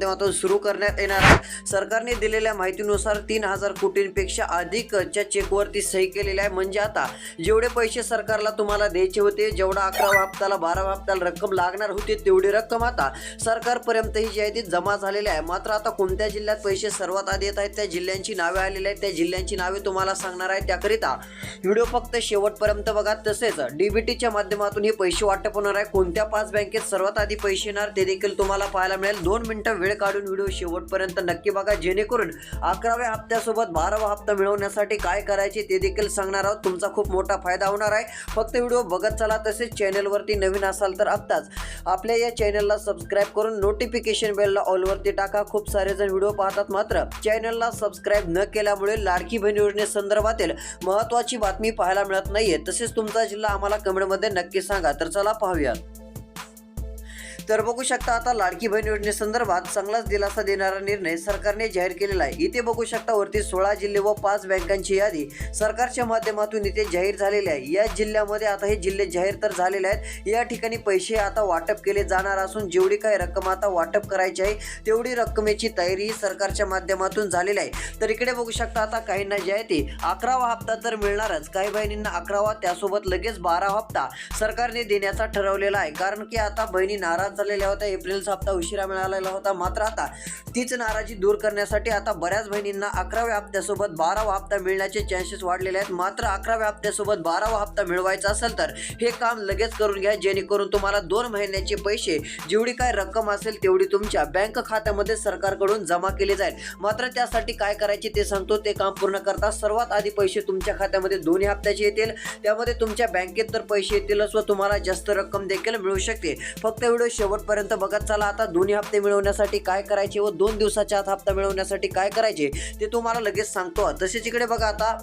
माध्यमातून सुरू करण्यात येणार आहे. सरकारने दिलेल्या माहितीनुसार तीन हजार कोटींपेक्षा अधिकच्या चेकवरती सही केलेली आहे. म्हणजे आता जेवढे पैसे सरकारला तुम्हाला द्यायचे होते जेवढा अकरावा हप्त्याला बारावा हप्त्याला रक्कम लागणार होती तेवढी रक्कम आता सरकारपर्यंतही जी आहे ती जमा झालेली आहे. मात्र आता कोणत्या जिल्ह्यात पैसे सर्वात आधी येत आहेत त्या जिल्ह्यांची नावे आलेली आहेत. त्या जिल्ह्यांची नावे तुम्हाला सांगणार आहे. त्याकरिता व्हिडिओ फक्त शेवटपर्यंत बघा. तसेच डीबीटीच्या माध्यमातून हे पैसे वाटप होणार आहे. कोणत्या पाच बँकेत सर्वात आधी पैसे येणार ते देखील तुम्हाला पाहायला मिळेल. दोन मिनिटं वेळ काढून व्हिडिओ शेवटपर्यंत नक्की बघा जेणेकरून अकराव्या हप्त्यासोबत बारावा हप्ता मिळवण्यासाठी काय करायचे ते देखील सांगणार आहोत. तुमचा खूप मोठा फायदा होणार आहे. फक्त व्हिडिओ बघत चला तसेच चॅनलवरती नवीन असाल तर आत्ताच आपल्या या चॅनलला सबस्क्राईब करून नोटिफिकेशन बेलला ऑलवरती टाका. खूप सारे जण व्हिडिओ पाहतात मात्र चॅनलला सबस्क्राईब न केल्यामुळे लाडकी बहीण योजनेसंदर्भातील महत्त्वाची बातमी पाहायला मिळत नाहीये. तसेच तुमचा जिल्हा आम्हाला कमेंटमध्ये नक्की सांगा. तर चला पाहूया. तर बघू शकता आता लाडकी बहीण योजनेसंदर्भात चांगलाच दिलासा देणारा निर्णय सरकारने जाहीर केलेला आहे. इथे बघू शकता वरती सोळा जिल्हे व पाच बँकांची यादी सरकारच्या माध्यमातून इथे जाहीर झालेली आहे. या जिल्ह्यामध्ये आता हे जिल्हे जाहीर तर झालेले आहेत. या ठिकाणी पैसे आता वाटप केले जाणार असून जेवढी काही रक्कम आता वाटप करायची आहे तेवढी रक्कमेची तयारी सरकारच्या माध्यमातून झालेली आहे. तर इकडे बघू शकता आता काहींना जे आहे ते अकरावा हप्ता तर मिळणारच. काही बहिणींना अकरावा त्यासोबत लगेच बारा हप्ता सरकारने देण्याचा ठरवलेला आहे. कारण की आता बहिणी नाराज झालेल्या होत्या. एप्रिलचा हप्ता उशिरा मिळालेला होता. मात्र आता तीच नाराजी दूर करण्यासाठी आता बऱ्याच बहिणींना अकराव्या हप्त्यासोबत बारावा हप्ता मिळण्याचे चान्सेस वाढलेले आहेत. मात्र अकराव्या हप्त्यासोबत बारावा हप्ता मिळवायचा असेल तर हे काम लगेच करून घ्या. जेणेकरून तुम्हाला दोन महिन्याचे पैसे जेवढी काय रक्कम असेल तेवढी तुमच्या बँक खात्यामध्ये सरकारकडून जमा केली जाईल. मात्र त्यासाठी काय करायचे ते सांगतो. ते काम पूर्ण करता सर्वात आधी पैसे तुमच्या खात्यामध्ये दोन्ही हप्त्याचे येतील. त्यामध्ये तुमच्या बँकेत तर पैसे येतीलच व तुम्हाला जास्त रक्कम देखील मिळू शकते. फक्त व्हिडिओ शेवटपर्यंत बघत चला आता दोन्ही हप्ते मिळवण्यासाठी काय करायचे व दोन दिवसाच्या आत हप्ता मिळवण्यासाठी काय करायचे ते तुम्हाला लगेच सांगतो. तसेच इकडे बघा आता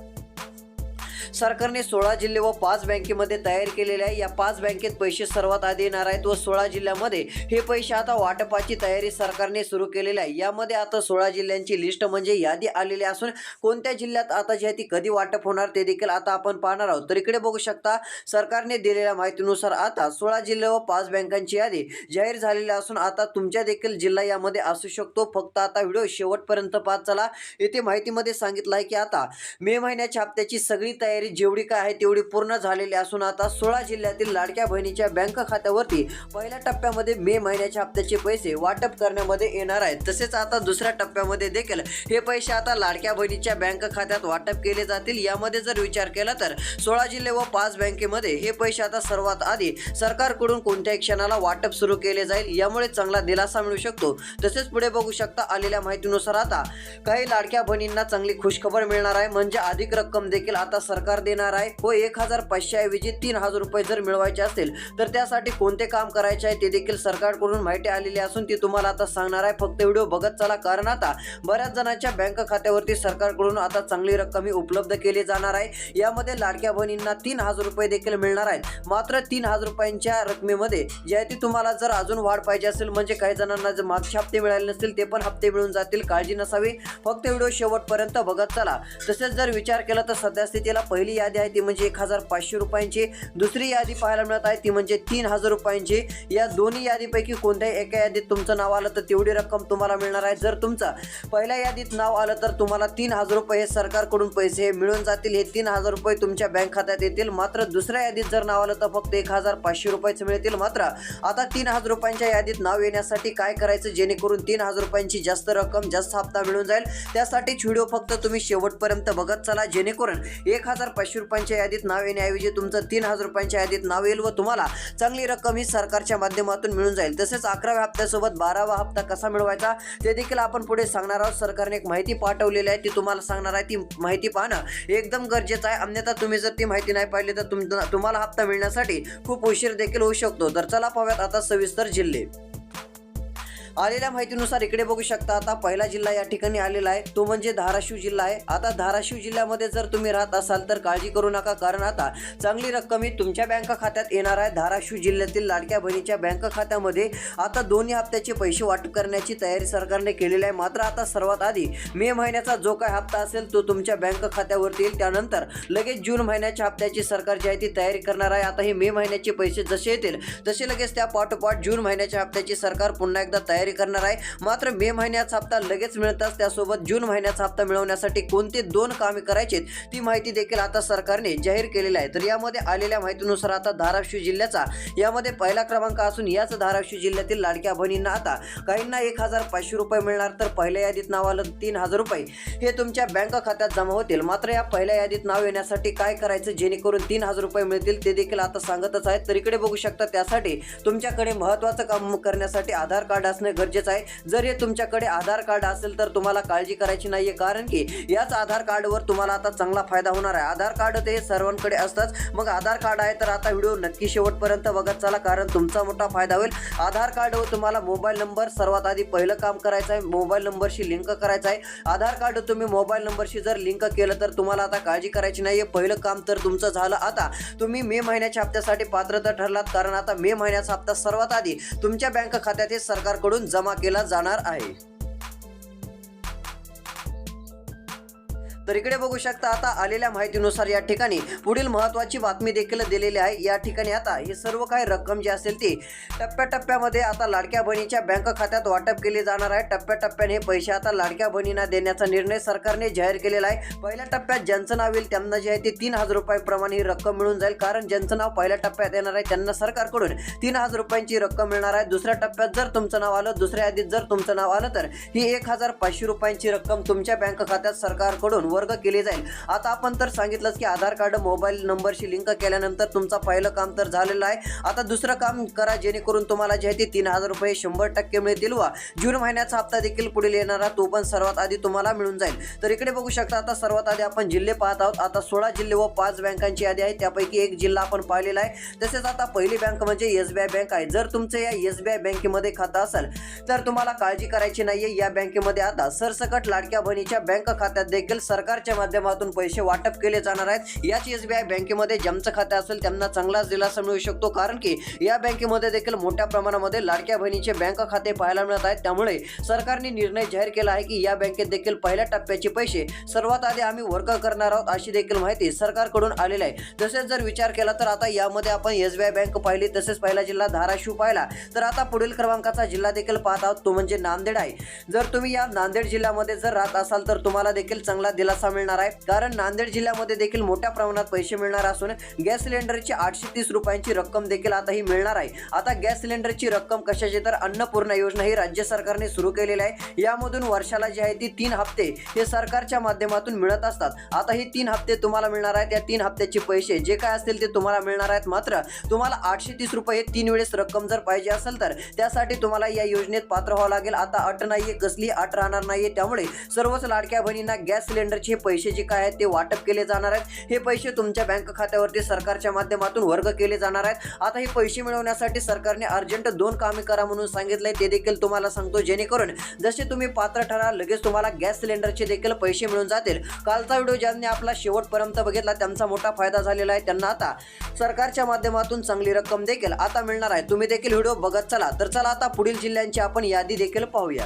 सरकारने सोळा जिल्हे व पाच बँकेमध्ये तयार केलेले आहे. या पाच बँकेत पैसे सर्वात आधी येणार आहेत व सोळा जिल्ह्यामध्ये हे पैसे आता वाटपाची तयारी सरकारने सुरू केलेली आहे. यामध्ये आता सोळा जिल्ह्यांची लिस्ट म्हणजे यादी आलेली असून कोणत्या जिल्ह्यात आता जी आहे ती कधी वाटप होणार ते देखील आता आपण पाहणार आहोत. तर इकडे बघू शकता सरकारने दिलेल्या माहितीनुसार आता सोळा जिल्हे व पाच बँकांची यादी जाहीर झालेली असून आता तुमच्या देखील जिल्हा यामध्ये असू शकतो. फक्त आता व्हिडिओ शेवटपर्यंत पाहत चला. येथे माहितीमध्ये सांगितलं आहे की आता मे महिन्याच्या हप्त्याची सगळी तयारी जेवढी काय आहे तेवढी पूर्ण झालेली असून आता सोळा जिल्ह्यातील लाडक्या बहिणीच्या बँक खात्यावरती पहिल्या टप्प्यामध्ये मे महिन्याच्या हप्त्याचे पैसे वाटप करण्यामध्ये येणार आहेत. तसेच आता दुसऱ्या टप्प्यामध्ये देखील हे पैसे आता लाडक्या बहिणीच्या बँक खात्यात वाटप केले जातील. यामध्ये जर विचार केला तर सोळा जिल्हे व पाच बँकेमध्ये हे पैसे आता सर्वात आधी सरकारकडून कोणत्याही क्षणाला वाटप सुरू केले जाईल. यामुळे चांगला दिलासा मिळू शकतो. तसेच पुढे बघू शकता आलेल्या माहितीनुसार आता काही लाडक्या बहिणींना चांगली खुशखबर मिळणार आहे. म्हणजे अधिक रक्कम देखील आता सरकार देणार आहे. व एक हजार पाचशे ऐवजी तीन हजार रुपये जर मिळवायचे असतील तर त्यासाठी कोणते काम करायचे आहे ते देखील सरकारकडून माहिती आलेली असून ती तुम्हाला आता सांगणार आहे. फक्त व्हिडिओ बघत चला कारण आता बऱ्याच जणांच्या बँक खात्यावरती सरकारकडून आता चांगली रक्कम ही उपलब्ध केली जाणार आहे. यामध्ये लाडक्या बहिणींना तीन हजार रुपये देखील मिळणार आहेत. मात्र तीन हजार रुपयांच्या रकमेमध्ये जे आहे ती तुम्हाला जर अजून वाढ पाहिजे असेल म्हणजे काही जणांना जर मागचे हप्ते मिळाले नसतील ते पण हप्ते मिळून जातील काळजी नसावी. फक्त व्हिडिओ शेवटपर्यंत बघत चला. तसेच जर विचार केला तर सध्या स्थितीला पहिली यादी आहे ती म्हणजे एक हजार पाचशे रुपयांची. दुसरी यादी पाहायला मिळत आहे ती म्हणजे तीन हजार रुपयांची. या दोन्ही यादीपैकी कोणत्याही एका यादीत तुमचं नाव आलं तर तेवढी रक्कम तुम्हाला मिळणार आहे. जर तुमचं पहिल्या यादीत नाव आलं तर तुम्हाला तीन हजार रुपये हे सरकारकडून पैसे हे मिळून जातील. हे तीन हजार रुपये तुमच्या बँक खात्यात येतील. मात्र दुसऱ्या यादीत जर नाव आलं तर फक्त एक हजार पाचशे रुपयेच मिळतील. मात्र आता तीन हजार रुपयांच्या यादीत नाव येण्यासाठी काय करायचं? जेणेकरून तीन हजार रुपयांची जास्त रक्कम जास्त हप्ता मिळून जाईल. त्यासाठीच व्हिडिओ फक्त तुम्ही शेवटपर्यंत बघत चला. जेणेकरून एक हजार पाचशे रुपयांच्या यादीत नाव येण्याऐवजी तुमचं तीन हजार रुपयांच्या यादीत नाव येईल व तुम्हाला चांगली रक्कम ही सरकारच्या माध्यमातून मिळून जाईल. तसेच अकराव्या हप्त्यासोबत बारावा हप्ता कसा मिळवायचा ते देखील आपण पुढे सांगणार आहोत. सरकारने एक माहिती पाठवलेली आहे. ती तुम्हाला सांगणार आहे. ती माहिती पाहणं एकदम गरजेचं आहे. अन्यथा तुम्ही जर ती माहिती नाही पाहिली तर तुम तुम्हाला हप्ता मिळण्यासाठी खूप उशीर देखील होऊ शकतो. तर चला पाहूयात आता सविस्तर जिल्हे. आलेल्या माहितीनुसार इकडे बघू शकता आता पहिला जिल्हा या ठिकाणी आलेला आहे. तो म्हणजे धाराशिव जिल्हा आहे. आता धाराशिव जिल्ह्यामध्ये जर तुम्ही राहत असाल तर काळजी करू नका कारण आता चांगली रक्कम ही तुमच्या बँक खात्यात येणार आहे. धाराशिव जिल्ह्यातील लाडक्या बहिणीच्या बँक खात्यामध्ये आता दोन्ही हप्त्याचे पैसे वाटप करण्याची तयारी सरकारने केलेली आहे. मात्र आता सर्वात आधी मे महिन्याचा जो काय हप्ता असेल तो तुमच्या बँक खात्यावरती येईल. त्यानंतर लगेच जून महिन्याच्या हप्त्याची सरकार जी आहे ती तयारी करणार आहे. आता हे मे महिन्याचे पैसे जसे येतील तसे लगेच त्या पाठोपाठ जून महिन्याच्या हप्त्याची सरकार पुन्हा एकदा तयारी जारी करणार आहे. मात्र मे महिन्याचा हप्ता लगेच मिळताच त्यासोबत जून महिन्याचा हप्ता मिळवण्यासाठी कोणते दोन कामे करायचे ती माहिती देखील आता सरकारने जाहीर केलेली आहे. तर यामध्ये आलेल्या माहितीनुसार आता धाराशिव जिल्ह्याचा यामध्ये पहिला क्रमांक असून याच धाराशिव जिल्ह्यातील लाडक्या बहिणींना आता काहींना एक हजार पाचशे रुपये मिळणार तर पहिल्या यादीत नाव आलं तीन हजार रुपये. हे तुमच्या बँक खात्यात जमा होतील. मात्र या पहिल्या यादीत नाव येण्यासाठी काय करायचं जेणेकरून तीन हजार रुपये मिळतील ते देखील आता सांगतच आहेत. तर इकडे बघू शकता त्यासाठी तुमच्याकडे महत्त्वाचं काम करण्यासाठी आधार कार्ड असणे गरजेचं आहे. जर हे तुमच्याकडे आधार कार्ड असेल तर तुम्हाला काळजी करायची नाहीये कारण की याच आधार कार्डवर तुम्हाला आता चांगला फायदा होणार आहे. आधार कार्ड ते सर्वांकडे असतात मग आधार कार्ड आहे तर आता व्हिडिओ नक्की शेवटपर्यंत बघत चला कारण तुमचा मोठा फायदा होईल. आधार कार्डवर तुम्हाला मोबाईल नंबर सर्वात आधी पहिलं काम करायचं आहे. मोबाईल नंबरशी लिंक करायचं आहे. आधार कार्ड तुम्ही मोबाईल नंबरशी जर लिंक केलं तर तुम्हाला आता काळजी करायची नाहीये. पहिलं काम तर तुमचं झालं आता. तुम्ही मे महिन्याच्या हप्त्यासाठी पात्रता ठरलात कारण आता मे महिन्याचा हप्ता सर्वात आधी तुमच्या बँक खात्यात हे सरकारकडून जमा केला जाणार आहे. तर इकडे बघू शकता आता आलेल्या माहितीनुसार या ठिकाणी पुढील महत्वाची बातमी देखील दिलेली आहे. या ठिकाणी आता ही सर्व काही रक्कम जी असेल ती टप्प्याटप्प्यामध्ये आता लाडक्या बहिणीच्या बँक खात्यात वाटप केली जाणार आहे. टप्प्याटप्प्याने हे पैसे आता लाडक्या बहिणींना देण्याचा निर्णय सरकारने जाहीर केलेला आहे. पहिल्या टप्प्यात ज्यांचं नाव येईल त्यांना जे आहे ते तीन हजार रुपयाप्रमाणे ही रक्कम मिळून जाईल. कारण ज्यांचं नाव पहिल्या टप्प्यात येणार आहे त्यांना सरकारकडून तीन हजार रुपयांची रक्कम मिळणार आहे. दुसऱ्या टप्प्यात जर तुमचं नाव आलं दुसऱ्या यादीत जर तुमचं नाव आलं तर ही एक हजार पाचशे रुपयांची रक्कम तुमच्या बँक खात्यात सरकारकडून वर्ग केले जाईल. आता आपण तर सांगितलंच की आधार कार्ड मोबाईल नंबरशी लिंक केल्यानंतर तुमचं पहिलं काम तर झालेलं आहे. आता दुसरं काम करा जेणेकरून तुम्हाला जे आहे ते तीन हजार रुपये शंभर टक्के मिळतील व जून महिन्याचा हप्ता देखील पुढील येणारा तो पण सर्वात आधी तुम्हाला मिळून जाईल. तर इकडे बघू शकता आता सर्वात आधी आपण जिल्हे पाहत आहोत. आता सोळा जिल्हे व पाच बँकांची यादी आहे. त्यापैकी एक जिल्हा आपण पाहिलेला आहे. तसेच आता पहिली बँक म्हणजे एस बी आय बँक आहे. जर तुमचं या एस बी आय बँकेमध्ये खातं असेल तर तुम्हाला काळजी करायची नाहीये. या बँकेमध्ये आता सरसकट लाडक्या बहिणीच्या बँक खात्यात देखील सरकार सरकारच्या माध्यमातून पैसे वाटप केले जाणार आहेत. याच एस बी आय बँकेमध्ये ज्यांचं खातं असेल त्यांना चांगलाच दिलासा मिळू शकतो. कारण की या बँकेमध्ये देखील मोठ्या प्रमाणामध्ये लाडक्या बहिणीचे बँक खाते पाहायला मिळत आहेत. त्यामुळे सरकारने निर्णय जाहीर केला आहे की या बँकेत देखील पहिल्या टप्प्याचे पैसे सर्वात आधी आम्ही वर्ग करणार आहोत अशी देखील माहिती सरकारकडून आलेली आहे. तसेच जर विचार केला तर आता यामध्ये आपण एस बी आय बँक पाहिली तसेच पहिला जिल्हा धाराशिव पाहिला. तर आता पुढील क्रमांकाचा जिल्हा देखील पाहत आहोत. तो म्हणजे नांदेड आहे. जर तुम्ही या नांदेड जिल्ह्यामध्ये जर राहत असाल तर तुम्हाला देखील चांगला दिलासा मिळणार आहे. कारण नांदेड जिल्ह्यामध्ये देखील मोठ्या प्रमाणात पैसे मिळणार असून गॅस सिलेंडरची आठशे तीस रुपयांची रक्कम देखील आता ही मिळणार आहे. आता गॅस सिलेंडरची रक्कम कशाची? तर अन्नपूर्णा योजना ही राज्य सरकारने सुरू केलेली आहे. यामधून वर्षाला जी आहे ती तीन हप्ते हे सरकारच्या माध्यमातून मिळत असतात. आता ही तीन हप्ते तुम्हाला मिळणार आहेत. त्या तीन हप्त्याचे पैसे जे काय असतील ते तुम्हाला मिळणार आहेत. मात्र तुम्हाला आठशे तीस रुपये हे तीन वेळेस रक्कम जर पाहिजे असेल तर त्यासाठी तुम्हाला या योजनेत पात्र व्हावं लागेल. आता अट नाहीये कसली अट राहणार नाहीये. त्यामुळे सर्वच लाडक्या बहिणींना गॅस सिलेंडर सिलेंडरचे हे पैसे जे काय आहेत ते वाटप केले जाणार आहेत. हे पैसे तुमच्या बँक खात्यावरती सरकारच्या माध्यमातून वर्ग केले जाणार आहेत. आता हे पैसे मिळवण्यासाठी सरकारने अर्जंट दोन कामे करा म्हणून सांगितलंय. ते देखील तुम्हाला सांगतो. जेणेकरून जसे तुम्ही पात्र ठरा लगेच तुम्हाला गॅस सिलेंडरचे देखील पैसे मिळून जातील. कालचा व्हिडिओ ज्यांनी आपला शेवटपर्यंत बघितला त्यांचा मोठा फायदा झालेला आहे. त्यांना आता सरकारच्या माध्यमातून चांगली रक्कम देखील आता मिळणार आहे. तुम्ही देखील व्हिडिओ बघत चला. तर चला आता पुढील जिल्ह्यांची आपण यादी देखील पाहूया.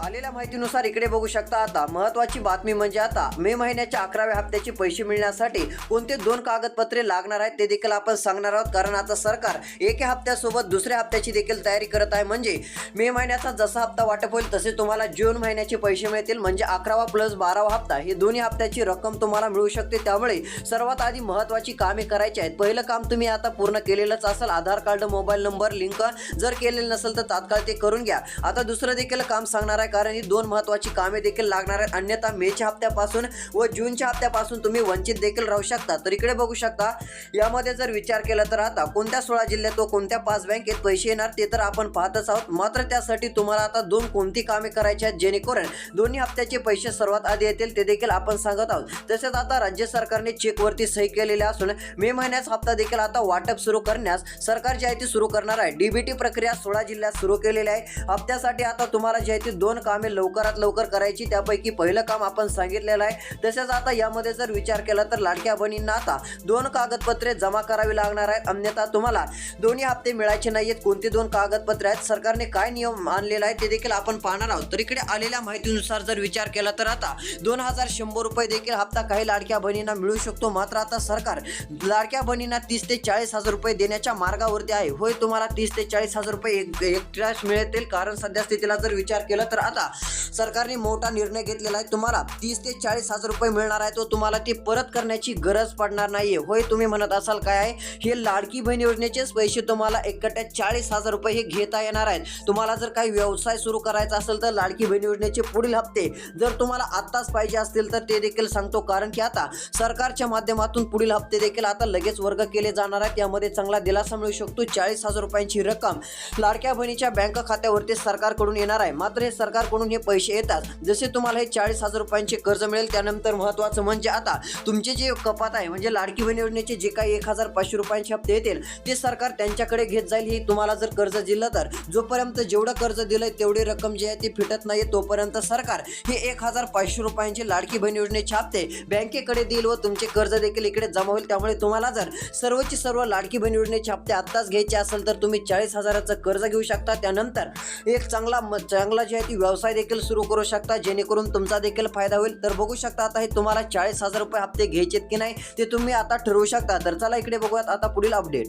आलेल्या माहितीनुसार इकडे बघू शकता आता महत्वाची बातमी म्हणजे आता मे महिन्याच्या अकराव्या हप्त्याचे पैसे मिळण्यासाठी कोणते दोन कागदपत्रे लागणार आहेत ते देखील आपण सांगणार आहोत. कारण आता सरकार एका हप्त्यासोबत दुसऱ्या हप्त्याची देखील तयारी करत आहे. म्हणजे मे महिन्याचा जसा हप्ता वाटप होईल तसे तुम्हाला जून महिन्याचे पैसे मिळतील. म्हणजे अकरावा प्लस बारावा हप्ता हे दोन्ही हप्त्याची रक्कम तुम्हाला मिळू शकते. त्यामुळे सर्वात आधी महत्वाची कामे करायची आहेत. पहिलं काम तुम्ही आता पूर्ण केलेलंच असेल. Aadhaar card mobile number link जर केलेलं नसेल तर तात्काळ ते करून घ्या. आता दुसरं देखील काम सांगणार आहे. कारण ही दोन महत्वाची कामे देखील लागणार आहेत. अन्यथा मेच्या हप्त्यापासून व जूनच्या हप्त्यापासून तुम्ही वंचित देखील राहू शकता. तर इकडे बघू शकता यामध्ये जर विचार केला तर आता कोणत्या सोळा जिल्ह्यात व कोणत्या पाच बँकेत पैसे येणार ते तर आपण पाहतच आहोत. मात्र त्यासाठी तुम्हाला आता दोन कोणती कामे करायची आहेत जेणेकरून दोन्ही हप्त्याचे पैसे सर्वात आधी येतील ते देखील आपण सांगत आहोत. तसेच आता राज्य सरकारने चेकवरती सही केलेले असून मे महिन्याचा हप्ता देखील आता वाटप सुरू करण्यास सरकार जी आहे ती सुरू करणार आहे. डीबीटी प्रक्रिया सोळा जिल्ह्यात सुरू केलेली आहे. हप्त्यासाठी आता तुम्हाला जी आहे ती दोन कामे लवकरात लवकर करायची. त्यापैकी पहिलं काम आपण सांगितलेलं आहे. तसेच आता यामध्ये जर विचार केला तर लाडक्या बहिणींना आता दोन कागदपत्रे जमा करावी लागणार आहेत. अन्यथा तुम्हाला दोन्ही हप्ते मिळायचे नाहीत कोणती दोन कागदपत्रे आहेत? सरकारने काय नियम आणलेला आहे ते देखील आपण पाहणार आहोत. तर इकडे आलेल्या माहितीनुसार जर विचार केला तर आता दोन हजार शंभर रुपये देखील हप्ता काही लाडक्या बहिणींना मिळू शकतो. मात्र आता सरकार लाडक्या बहिणींना तीस ते चाळीस हजार रुपये देण्याच्या मार्गावरती आहे. होय तुम्हाला तीस ते चाळीस हजार रुपये एक एकट्याच मिळतील. कारण सध्या स्थितीला जर विचार केला तर आता सरकारने मोठा निर्णय घेतलेला आहे. तुम्हाला तीस ते चाळीस हजार रुपये मिळणार आहे. तो तुम्हाला ते परत करण्याची गरज पडणार नाहीये. होय तुम्ही म्हणत असाल काय आहे? हे लाडकी बहीण योजनेचेच पैसे तुम्हाला एकट्या चाळीस हजार रुपये हे घेता येणार आहेत. तुम्हाला जर काही व्यवसाय सुरू करायचा असेल तर लाडकी बहीण योजनेचे पुढील हप्ते जर तुम्हाला आत्ताच पाहिजे असतील तर ते देखील सांगतो. कारण की आता सरकारच्या माध्यमातून पुढील हप्ते देखील आता लगेच वर्ग केले जाणार आहेत. त्यामध्ये चांगला दिलासा मिळू शकतो. चाळीस हजार रुपयांची रक्कम लाडक्या बहिणीच्या बँक खात्यावरती सरकारकडून येणार आहे. मात्र हे सरकार सरकारकडून हे पैसे येतात. जसे तुम्हाला हे चाळीस हजार रुपयांचे कर्ज मिळेल त्यानंतर महत्त्वाचं म्हणजे आता तुमचे जे कपात आहे म्हणजे लाडकी बहीण योजनेचे जे काही एक हजार पाचशे रुपयांचे हप्ते येतील ते सरकार त्यांच्याकडे घेत जाईल. ही तुम्हाला जर कर्ज दिलं तर. जोपर्यंत जेवढं कर्ज दिलंय तेवढी रक्कम जी आहे ती फिटत नाही तोपर्यंत सरकार हे एक हजार पाचशे रुपयांचे लाडकी बहीण योजनेचे हप्ते बँकेकडे देईल व तुमचे कर्ज देखील इकडे जमा होईल. त्यामुळे तुम्हाला जर सर्वची सर्व लाडकी बहीण योजनेचे हप्ते आत्ताच घ्यायचे असेल तर तुम्ही चाळीस हजाराचं कर्ज घेऊ शकता. त्यानंतर एक चांगला म- चांगला जे आहे ती व्यवसाय देखील सुरू करू शकता जेणेकरून तुमचा देखील फायदा होईल. तर बघू शकता आता हे तुम्हाला चाळीस हजार रुपये हप्ते घ्यायचे की नाही ते तुम्ही आता ठरवू शकता. तर चला इकडे बघूयात आता पुढील अपडेट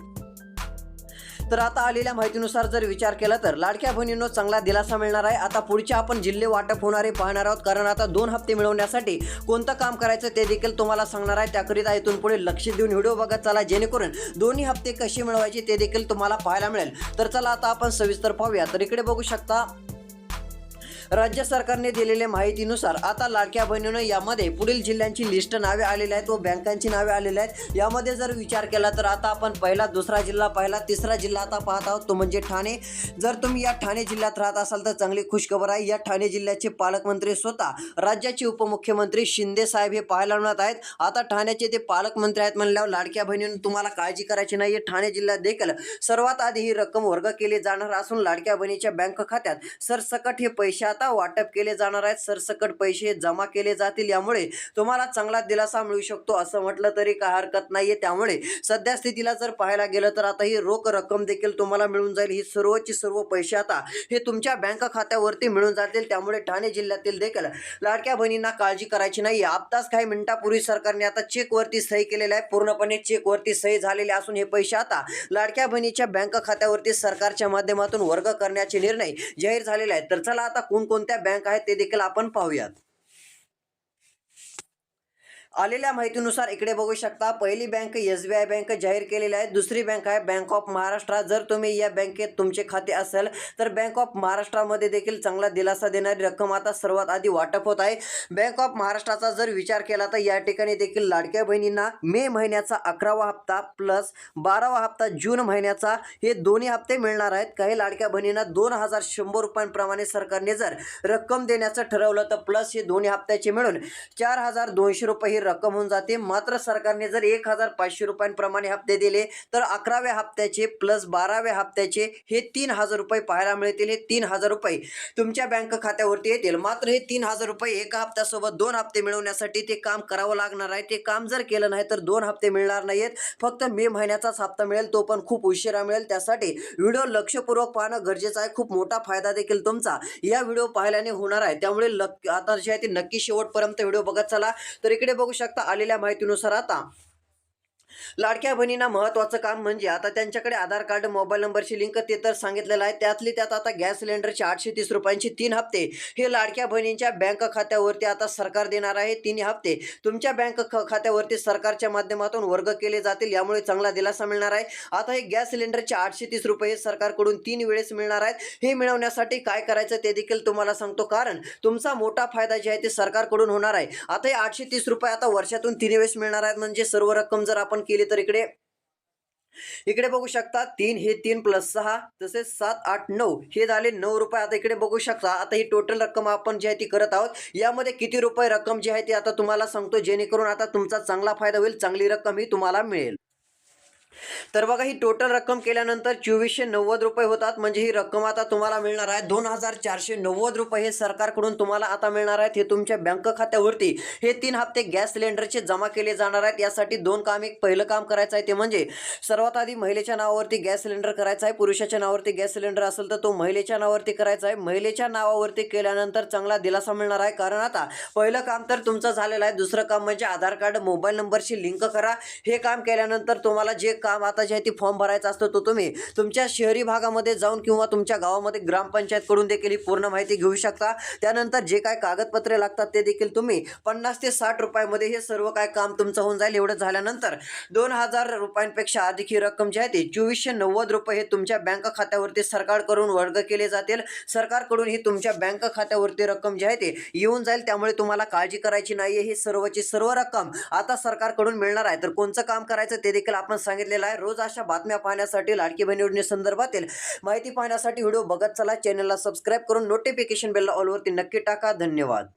तर आता आलेल्या माहितीनुसार जर विचार केला तर लाडक्या बहिणींनो चांगला दिलासा मिळणार आहे. आता पुढच्या आपण जिल्हे वाटप होणारे पाहणार आहोत कारण आता दोन हप्ते मिळवण्यासाठी कोणतं काम करायचं ते देखील तुम्हाला सांगणार आहे. त्याकरिता इथून पुढे लक्ष देऊन व्हिडिओ बघत चला जेणेकरून दोन्ही हप्ते कसे मिळवायचे ते देखील तुम्हाला पाहायला मिळेल. तर चला आता आपण सविस्तर पाहूया. तर इकडे बघू शकता राज्य सरकारने दिलेल्या माहितीनुसार आता लाडक्या बहिणीनं यामध्ये पुढील जिल्ह्यांची लिस्ट नावे आलेली आहेत व बँकांची नावे आलेली आहेत. यामध्ये जर विचार केला तर आता आपण पहिला दुसरा जिल्हा पहिला तिसरा जिल्हा आता पाहत आहोत तो म्हणजे ठाणे. जर तुम्ही या ठाणे जिल्ह्यात राहत असाल तर चांगली खुशखबर आहे. या ठाणे जिल्ह्याचे पालकमंत्री स्वतः राज्याचे उपमुख्यमंत्री शिंदे साहेब हे पाहायला मिळत आहेत. आता ठाण्याचे ते पालकमंत्री आहेत म्हणल्यावर लाडक्या बहिणीनं तुम्हाला काळजी करायची नाही ठाणे जिल्ह्यात देखील सर्वात आधी ही रक्कम वर्ग केली जाणार असून लाडक्या बहिणीच्या बँक खात्यात सरसकट हे पैसे आता वाटप केले जाणार आहेत सरसकट पैसे जमा केले जातील यामुळे तुम्हाला चांगला दिलासा मिळू शकतो असं म्हटलं तरी काय हरकत नाहीये. त्यामुळे सध्या स्थितीला जर पाहायला गेलं तर आता ही रोख रक्कम देखील तुम्हाला मिळून जाईल. ही सर्वची सर्व पैसे आता हे तुमच्या बँक खात्यावरती मिळून जातील. त्यामुळे ठाणे जिल्ह्यातील देखील लाडक्या बहिणींना काळजी करायची नाही. आत्ताच काही मिनिटापूर्वी सरकारने आता चेकवरती सही केलेले आहे पूर्णपणे चेकवरती सही झालेले असून हे पैसे आता लाडक्या बहिणीच्या बँक खात्यावरती सरकारच्या माध्यमातून वर्ग करण्याचे निर्णय जाहीर झालेले आहेत. तर चला आता कोण कोणकोणत्या बँक आहेत ते देखील आपण पाहूयात. आलेल्या माहितीनुसार इकडे बघू शकता पहिली bank S B I bank जाहीर केलेली आहे दुसरी बँक आहे बँक ऑफ महाराष्ट्र. जर तुम्ही या बँकेत तुमचे खाते असेल तर बँक ऑफ महाराष्ट्रामध्ये देखील चांगला दिलासा देणारी रक्कम आता सर्वात आधी वाटप होत आहे. बँक ऑफ महाराष्ट्राचा जर विचार केला तर या ठिकाणी देखील लाडक्या बहिणींना मे महिन्याचा अकरावा हप्ता प्लस बारावा हप्ता जून महिन्याचा हे दोन्ही हप्ते मिळणार आहेत. काही लाडक्या बहिणींना दोन हजार शंभर रुपयांप्रमाणे सरकारने जर रक्कम देण्याचं ठरवलं तर प्लस हे दोन्ही हप्त्याचे मिळून चार हजार दोनशे रुपये रक्कम होऊन जाते. मात्र सरकारने जर एक हजार पाचशे रुपयांप्रमाणे हप्ते दिले तर अकराव्या हप्त्याचे प्लस बाराव्या हप्त्याचे हे तीन हजार रुपये पाहायला मिळतील. हे तीन हजार रुपये तुमच्या बँक खात्यावरती येतील. मात्र हे तीन हजार रुपये एका हप्त्यासोबत दोन हप्ते मिळवण्यासाठी ते काम करावं लागणार आहे. ते काम जर केलं नाही तर दोन हप्ते मिळणार नाहीत. फक्त मे महिन्याचाच हप्ता मिळेल तो पण खूप उशिरा मिळेल. त्यासाठी व्हिडिओ लक्षपूर्वक पाहणं गरजेचं आहे. खूप मोठा फायदा देखील तुमचा. या व्हिडिओ पाहिल्याने होणार आहे. त्यामुळे लक आता जे आहे ते नक्की शेवटपर्यंत व्हिडिओ बघत चला. तर इकडे बघू शकता आलेल्या माहितीनुसार आता लाडक्या बहिणींना महत्त्वाचं काम म्हणजे आता त्यांच्याकडे आधार कार्ड मोबाईल नंबरची लिंक ते तर सांगितलेलं आहे. त्यातली त्यात आता गॅस सिलेंडरचे आठशे तीस रुपयांची तीन हप्ते हे लाडक्या बहिणींच्या बँक खात्यावरती आता सरकार देणार आहे. तीन हप्ते तुमच्या बँक ख- खात्यावरती सरकारच्या माध्यमातून वर्ग केले जातील यामुळे चांगला दिलासा मिळणार आहे. आता हे गॅस सिलेंडरचे आठशे तीस रुपये हे सरकारकडून तीन वेळेस मिळणार आहेत. हे मिळवण्यासाठी काय करायचं ते देखील तुम्हाला सांगतो. कारण तुमचा मोठा फायदा जे आहे ते सरकारकडून होणार आहे. आता हे आठशे तीस रुपये आता वर्षातून तीन वेळेस मिळणार आहेत. म्हणजे सर्व रक्कम जर आपण केली तर इकडे इकडे बघू शकता तीन हे तीन प्लस सहा तसेच सात आठ नऊ हे झाले नऊ रुपये. आता इकडे बघू शकता आता ही टोटल रक्कम आपण जी आहे ती करत आहोत. यामध्ये किती रुपये रक्कम जी आहे ती आता तुम्हाला सांगतो जेणेकरून आता तुमचा चांगला फायदा होईल चांगली रक्कम ही तुम्हाला मिळेल. तर बघा ही टोटल रक्कम केल्यानंतर चोवीसशे नव्वद रुपये होतात. म्हणजे ही रक्कम आता तुम्हाला मिळणार आहे. दोन हजार चारशे नव्वद रुपये हे सरकारकडून तुम्हाला आता मिळणार आहेत. हे तुमच्या बँक खात्यावरती हे तीन हप्ते गॅस सिलेंडरचे जमा केले जाणार आहेत. यासाठी दोन काम एक पहिलं काम करायचं आहे ते म्हणजे सर्वात आधी महिलेच्या नावावरती गॅस सिलेंडर करायचा आहे. पुरुषाच्या नावावरती गॅस सिलेंडर असेल तर तो महिलेच्या नावावरती करायचा आहे. महिलेच्या नावावरती केल्यानंतर चांगला दिलासा मिळणार आहे. कारण आता पहिलं काम तर तुमचं झालेलं आहे. दुसरं काम म्हणजे आधार कार्ड मोबाईल नंबरशी लिंक करा. हे काम केल्यानंतर तुम्हाला जे काम आता जे आहे ती फॉर्म भरायचा असतो तो तुम्ही तुमच्या शहरी भागामध्ये जाऊन किंवा तुमच्या गावामध्ये ग्रामपंचायतकडून देखील ही पूर्ण माहिती घेऊ शकता. त्यानंतर जे काय कागदपत्रे लागतात ते देखील तुम्ही पन्नास ते साठ रुपयामध्ये हे सर्व काय काम तुमचं होऊन जाईल. एवढं झाल्यानंतर दोन हजार रुपयांपेक्षा अधिक ही रक्कम जी आहे ती चोवीसशे नव्वद रुपये हे तुमच्या बँक खात्यावरती सरकारकडून वर्ग केले जातील. सरकारकडून ही तुमच्या बँक खात्यावरती रक्कम जी आहे ते येऊन जाईल. त्यामुळे तुम्हाला काळजी करायची नाही ही सर्वची सर्व रक्कम आता सरकारकडून मिळणार आहे. तर कोणचं काम करायचं ते देखील आपण सांगितलेलं आहे. रोज अशा बातम्या पाहण्यासाठी लाडकी बहीण योजनेसंदर्भातील माहिती पाहण्यासाठी व्हिडिओ बघत चला. चॅनलला सबस्क्राईब करून नोटिफिकेशन बेलला ऑलवरती नक्की टाका. धन्यवाद.